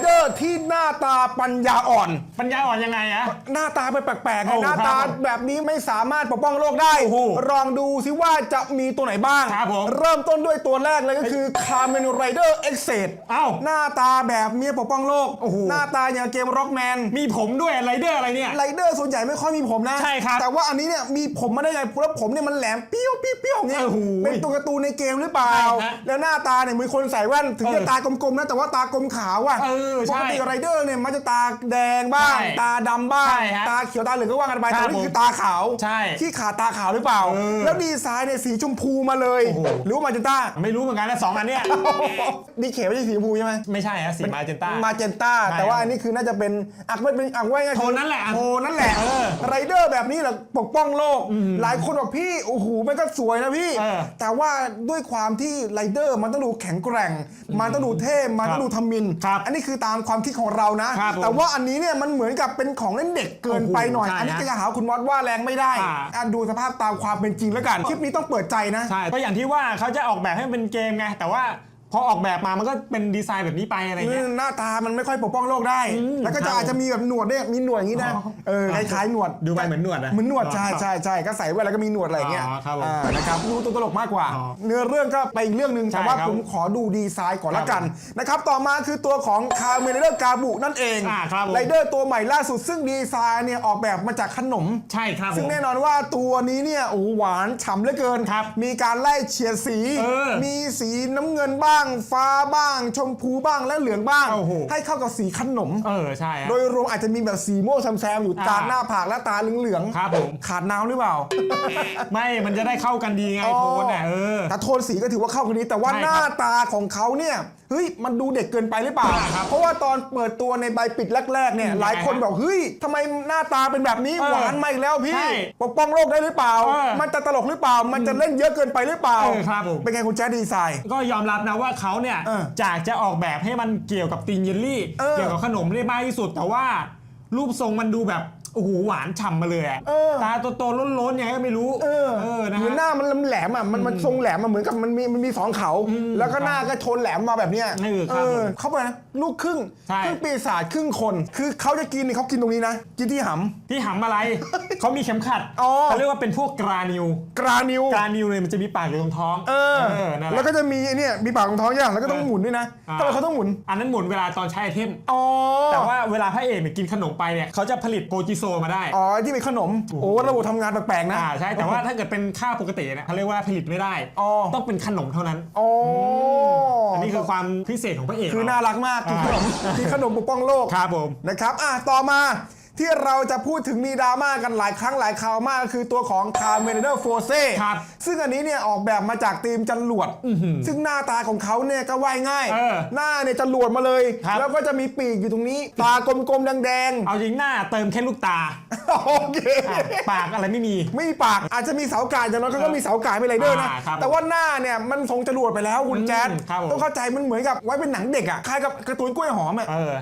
เดอร์ที่หน้าตาปัญญาอ่อน ปัญญาอ่อนยังไงอะ หน้าตาไปแปลกๆไงโอ้หน้าตาครับแบบนี้ไม่สามารถปกป้องโลกได้ โอ้โหลองดูซิว่าจะมีตัวไหนบ้าง ครับผมเริ่มต้นด้วยตัวแรกเลยก็คือคาร์เมนไรเดอร์เอ็กเซดเอ้าหน้าตาแบบเมียปกป้องโลก โอ้โห หน้าตาอย่างเกมร็อกแมนมีผมด้วยไรเดอร์อะไรเนี่ย ไรเดอร์ส่วนใหญ่ไม่ค่อยมีผมนะใช่ครับแต่ว่าอันนี้เนี่ยมีผมมาได้ไงเพราะผมเนี่ยมันแหลมเปี้ยวเปี้ยวเปี้ยวเนี่ยโอ้โหเป็นตัวการ์ตูนในเกมหรือเปล่า ใช่ฮะแล้วหน้าตาเนี่ยเหมือนคนใส่แว่นถึงจะเออตากลมๆนะแต่ว่าตากลมขาวอะเออใช่ปกติไรเดอร์เนี่ยมันจะตาแดงบ้าง ใช่ตาดำบ้าง ใช่ฮะตาเขียวตาเหลืองก็ว่ากันไปครัแต่บนี่ผมคือตาขาวใช่ที่ขาดตาขาวหรือเปล่า เออแล้วดีไซน์เนี่ยสีชมพูมาเลย โอ้โห หรือว่ามาเจนต้าไม่รู้เหมือนกันนะสองอันเนี่ยดีเขไม่ใช่สีชมพูใช่ไหมไม่ใช่ฮะสีมาเจนต้า มาเจนต้า ใช่แต่ว่าครับอันนี้คือน่าจะเป็นอักไม่เป็นอักไว้ไงโทนนั่นแหละโทนนั่นแหละเออไรเดอร์แบบนี้แหละปกป้องโลก หลายคนบอกพี่โอ้โหมันก็สวยนะพี่ เออแต่ว่าด้วยความที่ไรเดอร์มันต้องดูแข็งแกร่ง มันต้องดูเท่มันต้องดูทำมิน ครับ อันนี้คือตามความคิดของเรานะ ครับผมแต่ว่าอันนี้เนี่ยมันเหมือนกับเป็นของเล่นเด็กเกินไปหน่อย โอ้โหใช่อันนี้ฮะก็จะหาคุณมอสว่าแรงไม่ได้อ่า อะดูสภาพตามความเป็นจริงแล้วกันคลิปนี้ต้องเปิดใจนะ ใช่ก็อย่างที่ว่าเขาจะออกแบบให้เป็นเกมไง แต่ว่า พอออกแบบมามันก็เป็นดีไซน์แบบนี้ไปอะไรเงี้ย หน้าตามันไม่ค่อยปกป้องโลกได้ อืมแล้วก็จะครับอาจจะมีแบบหนวดเนี่ยมีหนวดอย่างนี้นะอ๋อเออคล้ายๆหนวดดูไปเหมือนหนวดนะเหมือนหนวดใช่ใช่ใช่ก็ใส่แว่นแล้วก็มีหนวดอะไรอย่างเงี้ยอ๋อครับผมอ่านะครับดูตัวตลกมากกว่า อ๋อเนื้อเรื่องก็ไปอีกเรื่องหนึ่งใช่แต่ว่าครับผมขอดูดีไซน์ก่อนละกันครับนะครับต่อมาคือตัวของคาเมเนอร์กาบุนั่นเองอ่าครับผม ไรเดอร์ตัวใหม่ล่าสุดซึ่งดีไซน์เนี่ยออกแบบมาจากขนม ใช่ครับซึ่งผม แน่นอนว่าตัวนี้เนี่ยโอ้โหหวานฉ่ำเหลือเกิน ครับมีการไล่เฉียดสี เออมีสีน้ำเงินบ้างฟ้าบ้าง ชมพูบ้างและเหลืองบ้าง โอ้โห ให้เข้ากับสีขนม เออใช่ฮะ โดยรวมอาจจะมีแบบสีม่วงแซมๆอยู่อ่ากลางหน้าผากและตาเหลืองๆครับผมขาดน้ำหรือเปล่า ไม่มันจะได้เข้ากันดีไงโทนอะเออ แต่โทนสีก็ถือว่าเข้ากันดีแต่ว่าใช่หครับน้าตาของเขาเนี่ยเฮ้ยมันดูเด็กเกินไปหรือเปล่าอ่าครับเพราะว่าตอนเปิดตัวในใบปิดแรกๆเนี่ยอืมหลายคนยังไงฮะบอกเฮ้ยทำไมหน้าตาเป็นแบบนี้เออหวานมาอีกแล้วพี่ใช่ปกป้องโลกได้หรือเปล่า เออมันจะตลกหรือเปล่า มันจะเล่นเยอะเกินไปหรือเปล่าเออครับผม เป็นไงคุณแจ๊ดดีไซน์ ก็ยอมรับนะว่าเขาเนี่ยเออจากจะออกแบบให้มันเกี่ยวกับตีนเยลลี่ เออ เกี่ยวกับขนมได้มากที่สุด แต่ว่ารูปทรงมันดูแบบ โอ้โหหวานฉ่ำมาเลยอะเออ ตาโตๆล้นๆยังไงก็ไม่รู้เออเออนะเหมือนหฮะ น้ามันแหลมๆอะมันมันทรงแหลมมาเหมือนกับมันมีมันมีสองเขา แล้วก็หน้าก็ชนแหลมมาแบบเนี้ยเออครับผมเขาไปนะลูกครึ่งใช่ ครึ่งปีศาจครึ่งคน คือเขาจะกินเนี่ยเขากินตรงนี้นะ กินที่ห ที่หำอะไร เขามีเข็มขัดอ๋อเขาเรียกว่าเป็นพวกกรานิวำกรานิวกรานิวเนี่ยมันจะมีปากอยู่ตรงท้องเออ นั่นแหแล้วละก็จะมีไอ้เนี่ยมีปากของท้องอย่างแล้วก็ต้องเออหมุนด้วยนะอ่า ทำไมเขาต้องหมุนอันนั้นหมุนเวลาตอนใช้ไอเทม อ๋อ แต่ว่าเวลาพระเอกเนี่ยกินขนมไปเนี่ยเขาจะผลิตโปรจิโซมาได้ อ๋อที่เป็นขนม โอ้ระบบทำงานแปลกๆนะอ่าใช่แต่ว่าถ้าเกิดเป็นค่าปกติเนี่ยเขาเรียกว่าผลิตไม่ได้ อ๋อต้องเป็นขนมเท่านั้นอ๋ออัอันนี้คือความพิเศษของพระเอกคือเรน่ารักมากกินขนมกินขนมปกป้องโลกครับผมนะครับอะต่อมา ที่เราจะพูดถึงมีดราม่ากันหลายครั้งหลายคราวมากก็คือตัวของ c a r m e n e r f o r c e ครับซึ่งอันนี้เนี่ยออกแบบมาจากทีมจรวด ซึ่งหน้าตาของเขาเนี่ยก็ว่ายง่าย เออหน้าเนี่ยจรวดมาเลย ครับแล้วก็จะมีปีกอยู่ตรงนี้ ตากลมๆแดงเอาจริงหน้าเติมแค่ลูกตาๆ โอเค อะปากอะไรไม่มี ไม่มีปากอาจจะมีเสากายอย่างน้อยเขาก็มีเสากายไม่ไรเดอร์นะ อ่าครับแต่ว่าหน้าเนี่ยมันทรงจรวดไปแล้วคุณแจ๊ดอืมครับผม ต้องเข้าใจมันเหมือนกับไว้เป็นหนังเด็กอะคล้ายกับการ์ตูนกล้วยหอมอะ เออ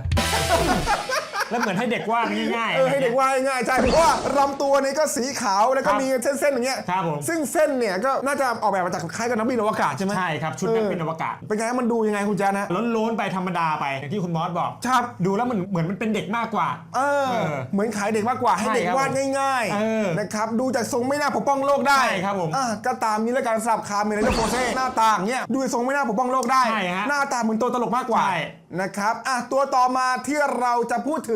แล้วเหมือนให้เด็กวาดง่ายๆ เออให้เด็กว่าง่ายๆใช่เพราะว่าลำตัวนี้ก็สีขาวแล้วก็ครับมีเส้นๆอย่างเงี้ยครับผม ซึ่งเส้นเนี่ยก็น่าจะออกแบบมาจากคล้ายกับนักบินอวกาศใช่ไหมใช่ครับ ชุดนักบินอวกาศเป็นไงมันดูยังไงคุณแจ๊ดนะล้นๆไปธรรมดาไปอย่างที่คุณมอสบอก ครับ ดูแล้วมันเหมือนมันเป็นเด็กมากกว่า เออ เออเหมือนขายเด็กมากกว่าให้ใช่เด็กครับวาดง่ายเออนะครับ ดูจากทรงไม่น่าปกป้องโลกได้ใช่ครับผมอะก็ตามนี้แล้วกันสำหรับคาร์เมนและโฟเซ่หน้าตาอย่างเงี้ยดูจากทรงไม่น่าปกป้องโลกได้ ใช่ฮะหน้าตาเหมือนตัวตลกมากกว่าใช่ นะครับอะตัวต่อมาที่เราจะพูดถึง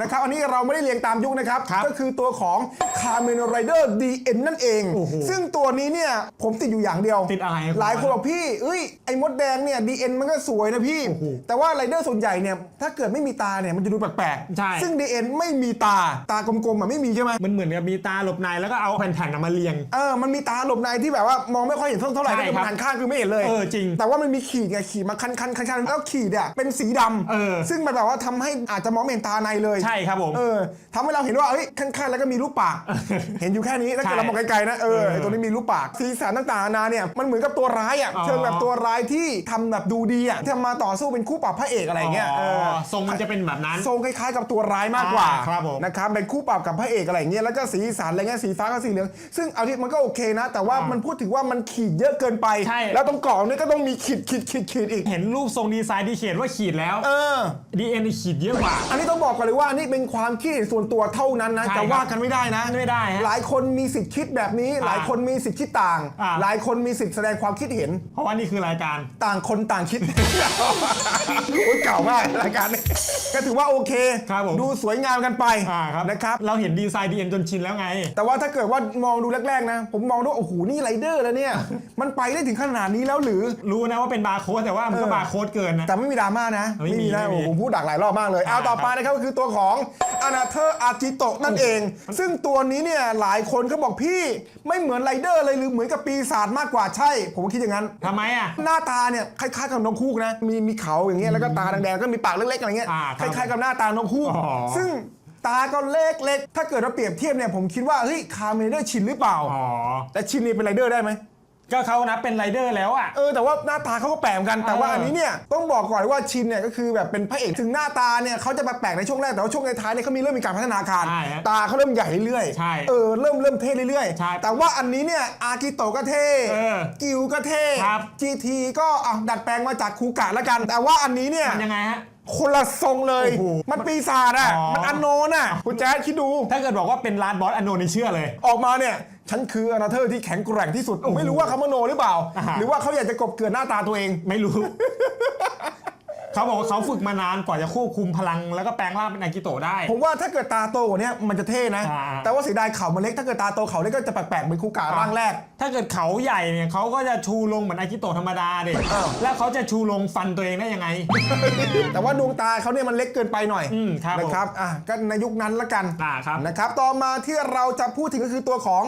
นะครับอันนี้เราไม่ได้เรียงตามยุคนะครับครับก็คือตัวของ c a r m e n Rider DN นั่นเองโอ้โหซึ่งตัวนี้เนี่ยผมติดอยู่อย่างเดียว ติดอะไรครับหลายคนบอกพี่เอ้ยไอ้มดแดงเนี่ย DN มันก็สวยนะพี่โอ้โหแต่ว่าไรเดอร์ส่วนใหญ่เนี่ยถ้าเกิดไม่มีตาเนี่ยมันจะดูแปลกใช่ซึ่ง DN ไม่มีตาตากลมๆอะไม่มีใช่ไหมมันเหมือนกับมีตาหลบในแล้วก็เอาแผ่นๆน่ะมาเรียงเออมันมีตาหลบในที่แบบว่ามองไม่ค่อยเห็นเท่าไหร่ใช่ถ้าเกิดครัมับนหันข้างคือไม่เห็นเลยเออจริงแต่ว่ามันมีขีดไงขีดมาคันคันคันคันแล้วขีดอะเป็นสีดำเออซึ่งมันแบบว่าทำให้อาจจะมองไม่เห็นตาในเลยใช่ครับผมเออทำให้เราเห็นว่าเอ้ยข้างๆแล้วก็มีรูปปาก เห็นอยู่แค่นี้ถ้าเกิดใช่เรามองไกลๆนะเออเออไอ้ตัวนี้มีรูปปากสีสันต่างๆนานาเนี่ยมันเหมือนกับตัวร้ายอะอ๋อเชิงแบบตัวร้ายที่ทำแบบดูดีอะที่ทำมาต่อสู้เป็นคู่ปรับพระเอกอะไรอย่างเงี้ยเออทรงมันจะเป็นแบบนั้นทรงคล้ายๆ กับตัวร้ายมากกว่าอ่าครับผมนะครับเป็นคู่ปรับกับพระเอกอะไรอย่างเงี้ยแล้วก็สีสันอะไรเงี้ยสีฟ้ากับสีเหลืองซึ่งเอาที่มันก็โอเคนะ แต่ว่าอ่ามัมันพูดถึงว่ามันขีดเยอะเกินไปใช่แล้วตรงกรอบนี่ก็ต้องมีขีดขีดขีดขีดอีกเห็นรูปทรงดีไซน์ที่เขียนว่าขีดแล้วเออ DN นี่ขีดเยอะกว่า อันนี้ต้องบอกก่อนเลยว่านี่เป็นความคิดเห็นส่วนตัวเท่านั้นนะใช่จะครับว่ากันไม่ได้นะไม่ได้ฮะหลายคนมีสิทธิ์คิดแบบนี้ หลายคนมีสิทธิ์คิดต่าง อ่า หลายคนมีสิทธิ์แสดงความคิดเห็น เพราะว่านี่คือรายการ ต่างคนต่างคิด โอ้ยเก่ามากรายการนี้ก็ถือว่าโอเค ครับผม ดูสวยงามกันไปอ่าครับนะครับ เราเห็นดีไซน์ DN จนชินแล้วไง แต่ว่าถ้าเกิดว่ามองดูแรกๆนะ ผมมองดูว่าโอ้โหนี่ไรเดอร์แล้วเนี่ย มันไปได้ถึงขนาดนี้แล้วหรือ รู้นะว่าเป็นบาร์โค้ดแต่ว่ามันก็เออ บาร์โค้ดเกินนะ แต่ไม่มีดราม่านะไม่มีนะไม่มีโอ้โหผมพูดดักหลายรอบมากเลยอ่าเอาต่อไปนะครับก็คือตัวของอนาเธอร์อาจิโตะนั่นเอง ซึ่งตัวนี้เนี่ยหลายคนก็บอกพี่ไม่เหมือนไรเดอร์เลยหรือเหมือนกับปีศาจมากกว่าใช่ ผมก็คิดอย่างนั้น ทำไมอะ หน้าตาเนี่ยคล้ายๆกับนกฮูกนะ มีมีเขาอย่างเงี้ยแล้วก็ตาแดงๆก็มีปากเล็กๆอะไรเงี้ยอ่าคครับล้ายๆกับหน้าตานกฮูกอ๋อซึ่งตาก็เล็กๆถ้าเกิดเราเปรียบเทียบเนี่ยผมคิดว่าเฮ้ยคาร์เมเดอร์ชินหรือเปล่า อ๋อ แต่ชินนี่เป็นไรเดอร์ได้ไหม ก็เขานับเป็นไรเดอร์แล้วอะ เออแต่ว่าหน้าตาเขาก็แปลกเหมือนกันแต่ว่าเอออั อันนี้เนี่ยต้องบอกก่อนว่าชินเนี่ยก็คือแบบเป็นพระเอกถึงหน้าตาเนี่ยเขาจะแปลกๆในช่วงแรกแต่ว่าช่วงในท้ายเนี่ยเขามีเริ่มมีการพัฒนาการ ใช่ฮะตาเขาเริ่มใหญ่เรื่อยๆใช่เออเริ่มเริ่มเท่เรื่อยใช่ๆแต่ว่าอันนี้เนี่ยอากิโตะก็เท่เออกิวก็เท่ครับ GT ก็อะดัดแปลงมาจากคูกะแล้วกัน แต่ว่าอันนี้เนี่ยมันยังไงฮะ คนละทรงเลย โอ้โหมันปีศาจอะอ๋อ มันอันโนนอะคุณแจ๊ดคิดดู ถ้าเกิดบอกว่าเป็นร้านบอสอโนนี่เชื่อเลย ออกมาเนี่ย ฉันคืออนาเธอร์ที่แข็งแกร่งที่สุด ไม่รู้ว่าเขามโนหรือเปล่า อ่าฮะ หรือว่าเขาอยากจะกบเกลื่อนหน้าตาตัวเอง ไม่รู้ เขาบอกว่าเขาฝึกมานานกว่าจะควบคุมพลังแล้วก็แปลงร่างเป็นอากิโตะได้ ผมว่าถ้าเกิดตาโตกว่านี้มันจะเท่นะ อ่าแต่ว่าเสียดายเขามันเล็กถ้าเกิดตาโตเขาเล็กก็จะแปลกๆเหมือนคูกะร่างแรก ถ้าเกิดเขาใหญ่เนี่ยเขาก็จะชูลงเหมือนอากิโตะธรรมดาเด็อ้าว แล้วเขาจะชูลงฟันตัวเองได้ยังไง แต่ว่าดวงตาเขาเนี่ยมันเล็กเกินไปหน่อยอืมครับนะครับอะก็ในยุคนั้นละกันอ่าครับ นะครับ ต่อมาที่เราจะพูดถึงก็คือตัวของ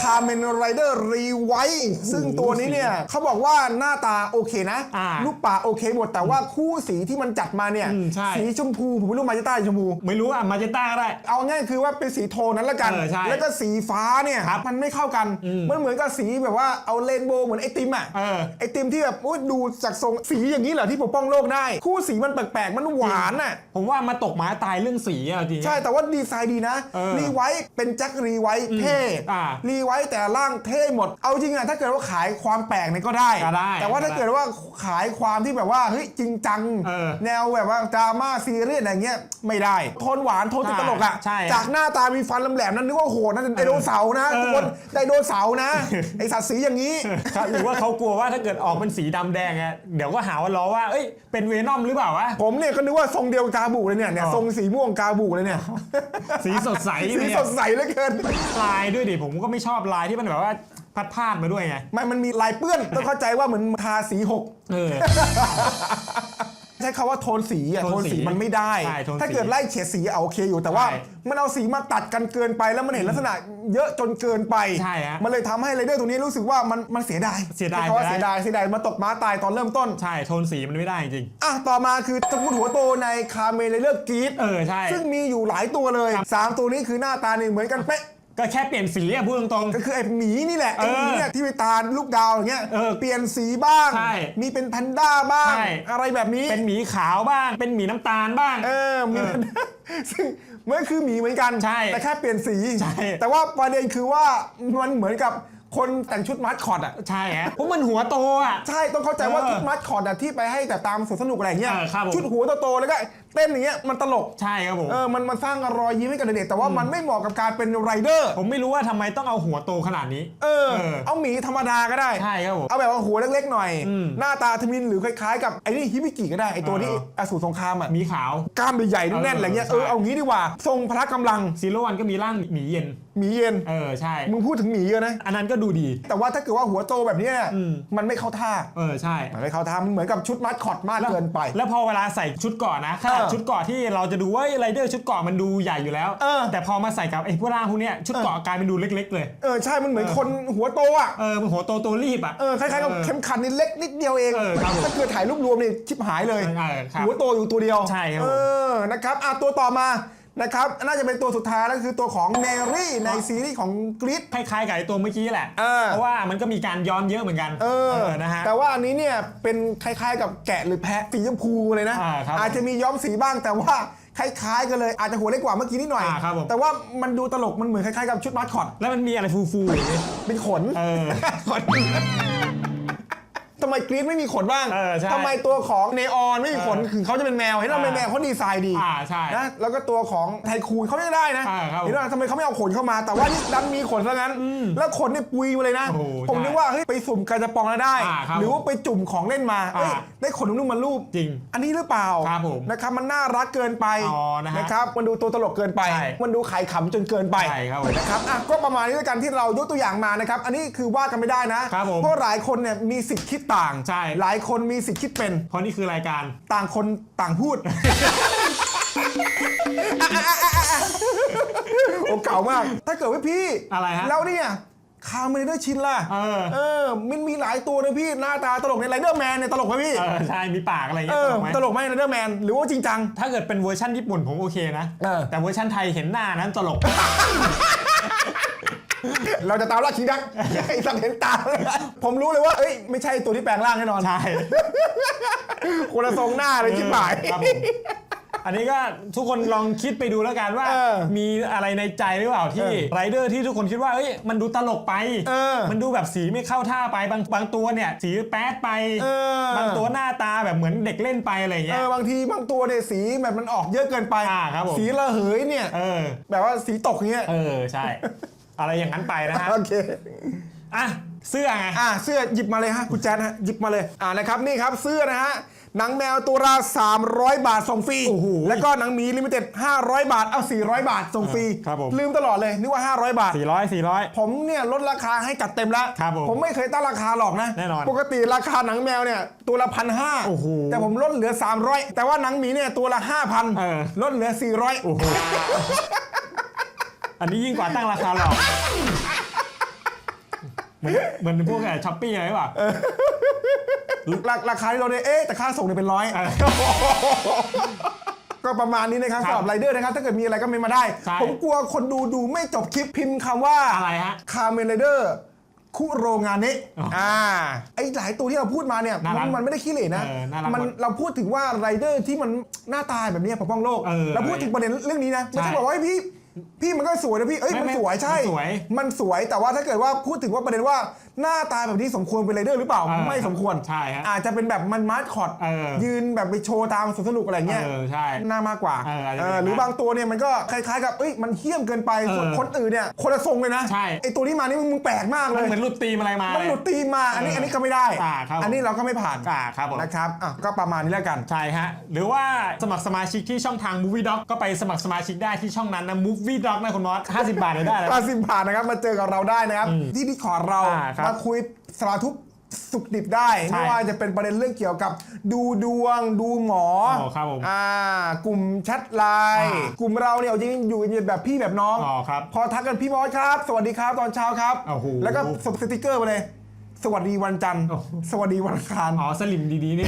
c a r m e n Rider r e w i t e ซึ่งตัวนี้เนี่ยเขาบอกว่าหน้าตาโอเคนะ อ่าลูกป่าโอเคหมด แต่ว่าคู่สีที่มันจัดมาเนี่ย อืมใช่ สีชมพูผมไม่รู้มาจะใต้ชมพู ไม่รู้อะมาเจต้าก็ได้ เอาง่ายคือว่าเป็นสีโทนนั้นละกัน เออใช่แล้วก็สีฟ้าเนี่ย ครับมันไม่เข้ากัน อืม มันเหมือนกับสีแบบว่าเอาเรนโบว์เหมือนไอติมอะเออ ไอติมที่แบบอุ๊ยดูจากทรงสีอย่างนี้เหรอที่ปกป้องโลกได้ คู่สีมันแปลกๆมันหวานอะ ผมว่ามาตกหมาตายเรื่องสีอะจริงๆใช่แต่ว่าดีไซน์ดีนะ เออรีไวท์เป็นแจ็ครีไวท์เท่อ่ารีไวท์แต่ร่างเท่หมด เอาจริงอะถ้าเกิดว่าขายความแปลกเนี่ยก็ได้ ก็ได้แต่ว่าถ้าก็ได้เกิดว่าขายความที่แบบว่าเฮ้ยจริงจัง เออแนวแบบว่าดราม่าซีเรียสอะไรเงี้ยไม่ได้โทนหวานโทนติดตลกอะใช่จากหน้าตามีฟันแหลมๆนั้นนึกว่าโหดนั่นไดโนเสาร์นะเออทุกคนไดโนเสาร์นะไอสัตว์สีอย่างนี้ครับหรือว่าเขากลัวว่าถ้าเกิดออกเป็นสีดำแดงอะเดี๋ยวก็หาว่าล้อว่าเอ้ยเป็นเวนอมหรือเปล่าวะผมเนี่ยก็นึกว่าทรงเดียวกับกาบูเลยเนี่ยเนี่ยอ๋อทรงสีม่วงกาบูเลยเนี่ยสีสดใสสีเนี่ยสดใสเหลือเกินลายด้วยดิผมก็ไม่ชอบลายที่มันแบบว่าพัดพาดมาด้วยไงไม่มันมีลายเปื้อนต้องเข้าใจว่าเหมือนทาสีหกเออ ใช้คำว่าโทนสีอะโทโทนนสีสีมันไม่ได้ ใช่โทนสีถ้าเกิดไล่เฉดสีเอาโอเคอยู่แต่ว่า ใช่มันเอาสีมาตัดกันเกินไปแล้วมันเห็นลักษณะเยอะจนเกินไป ใช่ฮะมันเลยทำให้ไรเดอร์ตัวนี้รู้สึกว่ามันมันเสียดายเสียดาย ใช้คำว่าเสีเสียยดาดายยเสียดายมาตกม้าตายตอนเริ่มต้นใช่โทนสีมันไม่ได้จริงอะต่อมาคือตระกูลหัวโตในคาเมเลเลอร์กรีดเออใช่ ซึ่งมีอยู่หลายตัวเลยสามตัวนี้คือหน้าตาเนี่ยเหมือนกันเป๊ะ ก็แค่เปลี่ยนสีอะพูดตรง ก็คือไอ้หมีนี่แหละไอ้หมีเออเนี่ยที่ไปตาลูกดาวอย่างเงี้ยเออเปลี่ยนสีบ้าง ใช่มีเป็นแพนด้าบ้าง ใช่ อะไรแบบนี้ ๆ เป็นหมีขาวบ้าง เป็นหมีน้ำตาลบ้าง เออมีเออซึ่งมันคือหมีเหมือนกัน ใช่แต่แค่เปลี่ยนสี ใช่ แต่ว่าประเด็นคือว่ามันเหมือนกับคนแต่งชุดมัดคอตอะ ใช่ฮะเพราะมันหัวโตอะใช่ ต้องเข้าใจว่าเออชุดมัดคอตอะที่ไปให้แต่ตามสวนสนุกอะไรอย่างเงี้ย เออครับผมชุดหัวโตๆแล้วก็เต้นอย่างเงี้ยมันตลกใช่ครับผม เออมันมันสร้างรอยยิ้มให้กับเด็กๆแต่ว่ามันไม่เหมาะกับการเป็นไรเดอร์ ผมไม่รู้ว่าทำไมต้องเอาหัวโตขนาดนี้ เออ เออ เอาหมีธรรมดาก็ได้ ใช่ครับผม เอาแบบว่าหัวเล็กๆหน่อย อืมหน้าตาทมินหรือคล้ายๆกับไอ้นี่ฮิบิกิก็ได้ไอ้ตัวที่เออ อสูรสงครามอะหมีขาว กล้ามใหญ่ๆแน่นๆอะไรเงี้ย เอเอออใช่เอางี้ดีกว่า ทรงพละกำลัง ซีโร่วันก็มีร่างหมีเย็น หมีเย็น เออใช่ มึงพูดถึงหมีเยอะนะ อันนั้นก็ดูดี แต่ว่าถ้าเกิดว่าหัวโตแบบเนี้ยอืม มันไม่เข้าท่า เออใช่ มันไม่เข้าท่า มันเหมือนกับชุดมัดคอตมากเกินไป แล้วพอเวลาใส่ชุดเกราะนะขนาดเออชุดเกราะที่เราจะดูว่าไรเดอร์ชุดเกราะมันดูใหญ่อยู่แล้ว เออแต่พอมาใส่กับไอ้พวกร่างพวกเนี้ยชุดเกราะกลายเป็นดูเล็ก ๆ เลย เออใช่มันเหมือนเออคนหัวโตอะเออมันหัวโตตัวรีบอะ เออคล้ายๆกับออเข็มขัดนี่เล็กนิดเดียวเองเออครับผมถ้าเกิดถ่ายรูปรวมนี่ชิบหายเลย เออครับหัวโตอยู่ตัวเดียวใช่ครับผม เออนะครับอะตัวต่อมา นะครับน่าจะเป็นตัวสุดท้ายแล้วคือตัวของเนรี่ในซีรีส์ของกรีด คล้ายๆกับไอ้ตัวเมื่อกี้แหละ เออ เพราะว่ามันก็มีการย้อนเยอะเหมือนกันเออนะฮะ แต่ว่าอันนี้เนี่ยเป็นคล้ายๆ กับแกะหรือแพะสีชมพูเลยนะอ่าครับจจะมีย้อมสีบ้างแต่ว่าคล้ายๆกันเลยอาจจะหัวเล็กกว่าเมื่อกี้นิดหน่อย อ่าครับผม แต่ว่ามันดูตลกมันเหมือนคล้ายๆกับชุดมัดคอตแล้วมันมีอะไรฟูๆอย่างนี้เป็นขน เออ ขนทำ ไมกรีนไม่มีขนบ้างเออใช่ทำไมตัวของเนออนไม่มีขนเออคือเขาจะเป็นแมวเห็นไหมอ่าเป็นแมวเขาดีไซน์ดีอ่าใช่นะแล้วก็ตัวของไทคูนเขาไม่ได้นะอ่าครับเห็นไหมทำไมเขาไม่เอาขนเข้ามา แต่ว่านี่ดันมีขนซะงั้น แล้วขนเนี่ยปุยมาเลยนะ โอ้โหผมใช่นึกว่าเฮ้ยไปสุ่มกระจะปองแล้วได้ อ่าครับหรือว่าไปจุ่มของเล่นมาเอ้ยอ่าได้ขนนุ่มๆมารูปจริงอันนี้หรือเปล่าครับผมนะครับมันน่ารักเกินไปอ๋อนะฮะครับมันดูตัวตลกเกินไป ใช่มันดูขายขำจนเกินไปใช่ครับผมนะครับอะก็ประมาณนี้แล้วกันที่เรายกตัวอย่างมานะครับอันนี้คือว่ากันไม่ได้นะครับผม เพราะหลายคนเนี่ยมีสิทธิ์คิดต่างใช่ หลายคนมีสิทธิ์คิดเป็น เพราะนี่คือรายการ ต่างคนต่างพูด โอ้เก่ามาก ถ้าเกิดว่าพี่อะไรฮะ แล้วเนี่ยคาร์เมนเดอร์ชินล่ะ เออ เออ มันมีหลายตัวนะพี่ หน้าตาตลกในไรเดอร์แมนเนี่ยตลกไหมพี่ เออ ใช่ มีปากอะไรอย่างเอเงี้ยอตลกไหมตลกไหมไรเดอร์แมน หรือว่าจริงจัง ถ้าเกิดเป็นเวอร์ชันญี่ปุ่นผมโอเคนะ เออ แต่เวอร์ชันไทยเห็นหน้านั้นตลก เราจะตามล่าชิงดักไอ้สัตว์เห็นตาผมรู้เลยว่าเอ้ยไม่ใช่ตัวที่แปลงร่างแน่นอนใช่คนละทรงหน้าเลยชิบหายครับผมอันนี้ก็ทุกคนลองคิดไปดูแล้วกันว่าเออมีอะไรในใจหรือเปล่าที่เออไรเดอร์ที่ทุกคนคิดว่าเอ้ยมันดูตลกไปเออมันดูแบบสีไม่เข้าท่าไปบางบางตัวเนี่ย สีแป๊ดไปเออบางตัวหน้าตาแบบเหมือนเด็กเล่นไปอะไรอย่างเอเงี้ยอบางทีบางตัวเนี่ยสีแบบมันออกเยอะเกินไปอ่าครับผมสีระเหยเนี่ยเออแบบว่าสีตกเงี้ยเออใช่ อะไรอย่างนั้นไปนะฮะโอเคอะเสื้อไงอ่าเสื้อหยิบมาเลยฮะคุณแจ๊ดฮะหยิบมาเลยอ่านะครับนี่ครับเสื้อนะฮะหนังแมวตัวละ300 บาทส่งฟรีโอ้โหแล้วก็หนังหมีลิมิเต็ด500 บาท เอา 400 บาทส่งฟรี ครับผม ลืมตลอดเลย นึกว่า 500 บาทสี่ร้อยสี่ร้อยผมเนี่ยลดราคาให้จัดเต็มแล้ว ครับผม ผมไม่เคยตั้งราคาหรอกนะ แน่นอน ปกติราคาหนังแมวเนี่ยตัวละพันห้าโอ้โหแต่ผมลดเหลือ 300 แต่ว่าหนังหมีเนี่ยตัวละเออ5,000ลดเหลือ 400 โอ้โห อันนี้ยิ่งกว่าตั้งราคาหรอกเหมือนเหมือนพวกช้อปปี้อะไรหรือเปล่าราราคาที่เราเนี่ยเอ๊ะแต่ค่าส่งเนี่ยเป็นร้อยเออก็ประมาณนี้นะครับครับสำหรับไรเดอร์นะครับ ถ้าเกิดมีอะไรก็เมนมาได้ ใช่ผมกลัวคนดูดูไม่จบคลิปพิมพ์คำว่าอะไรฮะคาเมนไรเดอร์คุโรงานเนะอ๋ออ่อ่าไอหลายตัวที่เราพูดมาเนี่ยน่ารัมักนมันไม่ได้ขี้เหร่นะเออน่ารักมันหมดเราพูดถึงว่าไรเดอร์ที่มันหน้าตายแบบเนี้ยปกป้องโลก เออเราพูดถึงประเด็นเรื่องนี้นะไม่ใช่ใช่ บอกว่าเฮ้ยพี่ พี่มันก็สวยนะพี่เอ้ยไม่มันไม่สวยใช่ มันสวยมันสวยแต่ว่าถ้าเกิดว่าพูดถึงว่าประเด็นว่าหน้าตาแบบนี้สมควรเป็นไรเดอร์หรือเปล่าเออไม่สมควรใช่ฮะอาจจะเป็นแบบมันมาร์คอตเออ ยืนแบบไปโชว์ตามสวนสนุกอะไรเงี้ยเออใช่หน้ามากกว่าเอออาจจะเอเป็นออย่างนั้นหรือบางตัวเนี่ยมันก็คล้ายๆกับเอ้ยมันเหี้ยมเกินไปเออส่วนคนอื่นเนี่ยคนละทรงเลยนะใช่ ไอตัวนี้มานี่มึงแปลกมากเลมันยเหมือนหลุดตีมอะไรมามันเลยหลุดตีมมาอันนี้เอออัอันนี้ก็ไม่ได้ อ่าครับผมอันนี้เราก็ไม่ผ่านอ่าครับผม นะครับอะก็ประมาณนี้แล้วกัน ใช่ฮะ หรือว่าสมัครสมาชิกที่ช่องทาง Movie Dog ก็ไปสมัครสมาชิกได้ที่ช่องนั้นนะ Movie Dog นะคุณมอส50 บาทเลยได้เลยปาสิบผ่านนะครับมาเจอกับเราได้นะครับ ที่ดิคอร์ดเราอ่าครับมาคุยสารทุกข์สุขดิบได้ใช่ไม่ว่าจะเป็นประเด็นเรื่องเกี่ยวกับ ดูดวง ดูหมออ๋อครับผมอ่ากลุ่มแชทไลน์อ่ากลุ่มเราเนี่ยจริงๆอยู่กันแบบพี่แบบน้อง อ๋อครับพอทักกันพี่มอสครับ สวัสดีครับตอนเช้าครับ โอ้โหแล้วก็ส่งสติกเกอร์มาเลย สวัสดีวันจันทร์ โอ้โห สวัสดีวันอังคาร อ๋อสลิมดีๆนี่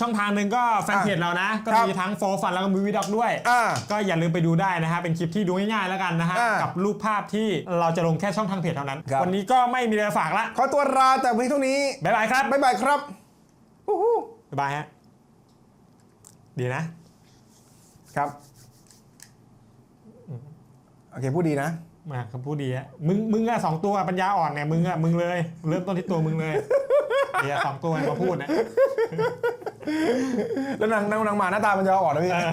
ช่องทางหนึ่งก็แฟนเพจเรานะ ก็ครับมีทั้งโฟฟันแล้วก็มูวี่ด็อกด้วยอ่าก็อย่าลืมไปดูได้นะฮะเป็นคลิปที่ดูง่ายๆแล้วกันนะฮะอ่ากักับรูปภาพที่เราจะลงแค่ช่องทางเพจเท่านั้นครับวันนี้ก็ไม่มีอะไรฝากละขอตัวลาแต่เพียงเท่านี้บ๊ายบายครับบ๊ายบายครับอู้หูบ๊ายบายฮะดีนะครับโอเคพูดดีนะมาคำพูดดีฮะมึงมึงอะสองตัวปัญญาอ่อนเนี่ยมึงอะมึงเลย เริ่มต้นที่ตัวมึงเลย เดี๋ยวสองตัวมาพูดนะแล้วนางนางนางหมาหน้าตามันจะอ่อนนะพี่เออ